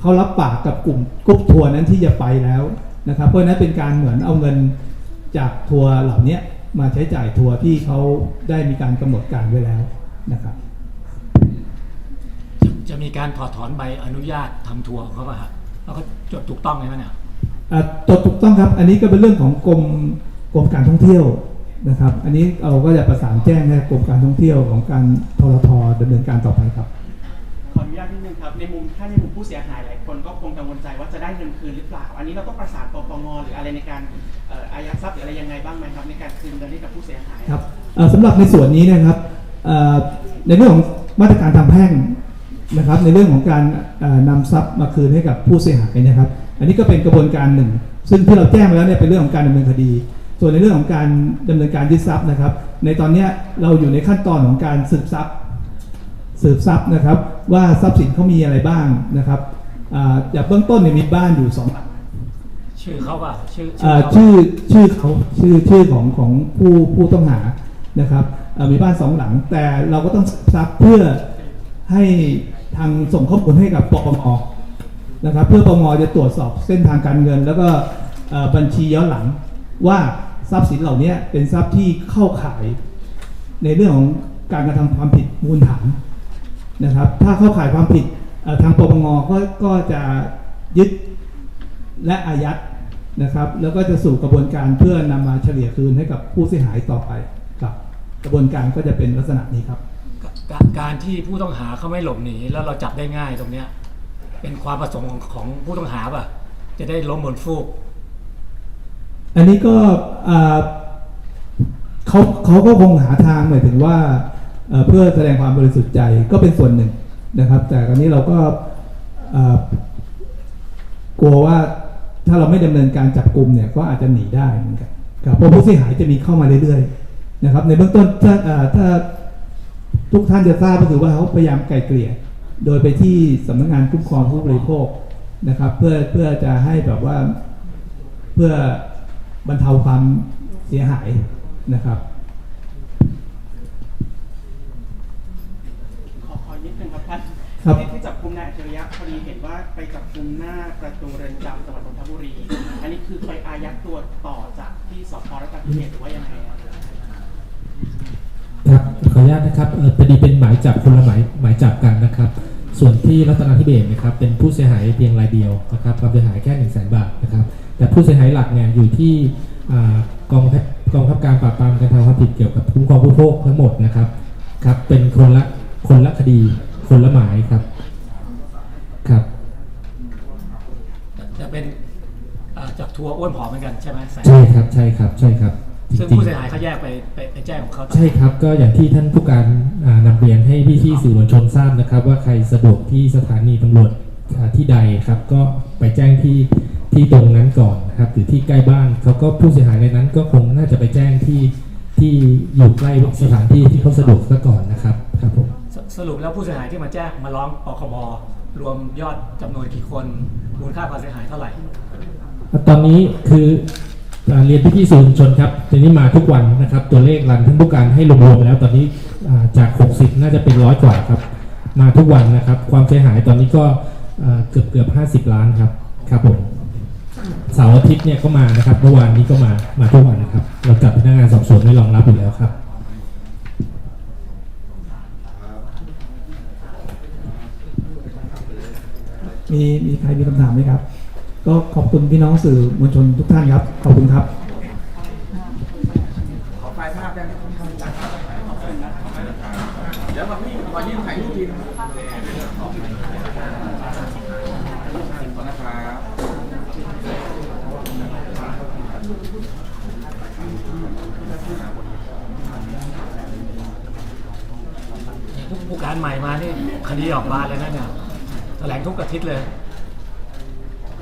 เขารับปากกับกลุ่มกรุ๊ปทัวร์นั้นที่จะไปแล้วนะครับเพราะฉะนั้นเป็นการเหมือนเอาเงินจากทัวร์เหล่านี้มาใช้จ่ายทัวร์ที่เขาได้มีการกำหนดการไว้แล้วนะครับจะจะมีการถอดถอนใบอนุญาตทำทัวร์ของเขาป่ะฮะแล้วก็จดถูกต้องไหมเนี่ยอะตรวจถูกต้องครับ อันนี้ก็เป็นเรื่องของกรมกรมการท่องเที่ยวนะครับ อันนี้เราก็จะประสานแจ้งให้กรมการท่องเที่ยวของการทรทดำเนินการต่อไปครับขออนุ ญาตนิดนึงครับในมุมถ้าในมุมผู้เสียหายหลายคนก็คงกังวลใจว่าจะได้เงินคืนหรือเปล่า อันนี้เราต้องประสานปปงหรืออะไรในการเอ่ออายัดทรัพย์หรืออะไรยังไงบ้างไหมครับในการคืนเงินให้กับผู้เสียหายครับเอ่อสำหรับในส่วนนี้นะครับเอ่อในเรื่องของมาตรการทางแพ่งนะครับในเรื่องของการเอ่อนำทรัพย์มาคืนให้กับผู้เสียหายนะครับ อันนี้ก็เป็นกระบวนการหนึ่ง ซึ่งที่เราแจ้งไปแล้วเนี่ยเป็นเรื่องของการดำเนินคดี ส่วนในเรื่องของการดำเนินการยึดทรัพย์นะครับ ในตอนเนี้ยเราอยู่ในขั้นตอนของการสืบทรัพย์ สืบทรัพย์นะครับ ว่าทรัพย์สินเขามีอะไรบ้างนะครับอ่าจากเบื้องต้นเนี่ยมีบ้านอยู่สองหลังชื่อเขาป่ะชื่อเอ่อเขาชื่อชื่อเขาชื่อชื่อของของผู้ผู้ต้องหานะครับเอ่อมีบ้านสองหลัง แต่เราก็ต้องซักเพื่อให้ทางส่งข้อมูลให้กับปปงนะครับ เพื่อปปงจะตรวจสอบเส้นทางการเงิน แล้วก็เอ่อบัญชีย้อนหลังว่าทรัพย์สินเหล่านี้เป็นทรัพย์ที่เข้าข่าย ในเรื่องของการกระทำความผิดมูลฐาน นะครับ ถ้าเข้าข่ายความผิดเอ่อทางปปงก็ก็จะยึดและอายัดนะครับ แล้วก็จะสู่กระบวนการเพื่อนำมาเฉลี่ยคืนให้กับผู้เสียหายต่อไปครับ กระบวนการก็จะเป็นลักษณะนี้ครับกาการที่ผู้ต้องหาเขาไม่หลบหนีแล้วเราจับได้ง่ายตรงเนี้ยเป็นความประสงค์ของของผู้ต้องหาป่ะ จะได้ล้มบนฟูก อันนี้ก็อ่าเขาเขาก็คงหาทางหมายถึงว่า เพื่อแสดงความบริสุทธิ์ใจก็เป็นส่วนหนึ่งนะครับ แต่ตอนนี้เราก็กลัวว่าถ้าเราไม่ดำเนินการจับกลุ่มเนี่ยก็อาจจะหนีได้เหมือนกันครับเพราะผู้เสียหายจะมีเข้ามาเรื่อยๆนะครับ ในเบื้องต้นถ้าถ้าทุกท่านจะทราบก็คือว่าเขาพยายามไกลเกลี่ย โดยไปที่สำนักงานคุ้มครองผู้บริโภคนะครับ เพื่อเพื่อจะให้แบบว่าเพื่อบรรเทาความเสียหายนะครับ ขอขอนิดนึงครับท่าน ครับที่ที่จับกุมนายอัจฉริยะพอดีเห็นว่าไปจับกุมหน้าประตูเรือนจำจังหวัดนนทบุรี อันนี้คือไปอายัดตัวต่อจากที่สพรัตนบุรีหรือว่ายังไงครับครับขออนุญาตนะครับเอ่อพอดีเป็นหมายจับคนละหมายหมายจับกันนะครับ ส่วนที่รัตนาธิเบศรนะครับเป็นผู้เสียหายเพียงรายเดียวนะครับความเสียหายแค่1นึ่งแสนบาทนะครับ แต่ผู้เสียหายหลักเนี่ยอยู่ที่อ่ากองทัพกองทัพการปราบปรามการทำความผิดเกี่ยวกับคุ้มครองผู้บริโภคทั้งหมดนะครับครับเป็นคนละคนละคดี คนละหมายครับ ครับ จะเป็นอ่าจากทัวร์อ้วนผอมเหมือนกันใช่ไหมแสนใช่ครับ ใช่ครับ ใช่ครับจซึ่งริงผู้ๆเสียหายเขาแยกไปไปไปแจ้งของเขาต่อใช่ครับ ก็อย่างที่ท่านผู้การอ่านำเรียนให้พี่ที่สื่อมวลชนทราบนะครับ ว่าใครสะดวกที่สถานีตำรวจอ่าที่ใดครับ ก็ไปแจ้งที่ที่ตรงนั้นก่อนนะครับหรือที่ใกล้บ้านเขาก็ผู้เสียหายในนั้น ก็คงน่าจะไปแจ้งที่ที่อยู่ใกล้สถานที่ที่เขาสะดวกซะก่อนนะครับ ครับผม สรุปแล้วผู้เสียหายที่มาแจ้งมาร้องปคบรวมยอดจำนวนกี่คนมูลค่าความเสียหายเท่าไหร่ ตอนนี้คืออ่าเรียนพี่ๆสื่อมวลชนครับทีนี้มาทุกวันนะครับ ตัวเลขรันท่านผู้การให้รวมๆแล้วตอนนี้อ่าจาก 60 น่าจะเป็นร้อยกว่าครับ มาทุกวันนะครับ ความเสียหายตอนนี้ก็อ่าเกือบเกือบ50ล้านครับครับผมเสาร์อาทิตย์เนี่ยก็มานะครับเมื่อวานนี้ก็มามาทุกวันนะครับ เราจัดพนักงานสอบสวนไว้รองรับอยู่แล้วครับ มีมีใครมีคำถามไหมครับ ก็ขอบคุณพี่น้องสื่อมวลชนทุกท่านครับ ขอบคุณครับ ขอไฟล์ภาพได้ไหมเดี๋ยวมาพี่ขอยืมถ่ายรูปทีนึงขอบคุณนะครับผู้การใหม่มานี่คดีออกมาเลยนะเนี่ย แถลงทุกอาทิตย์เลย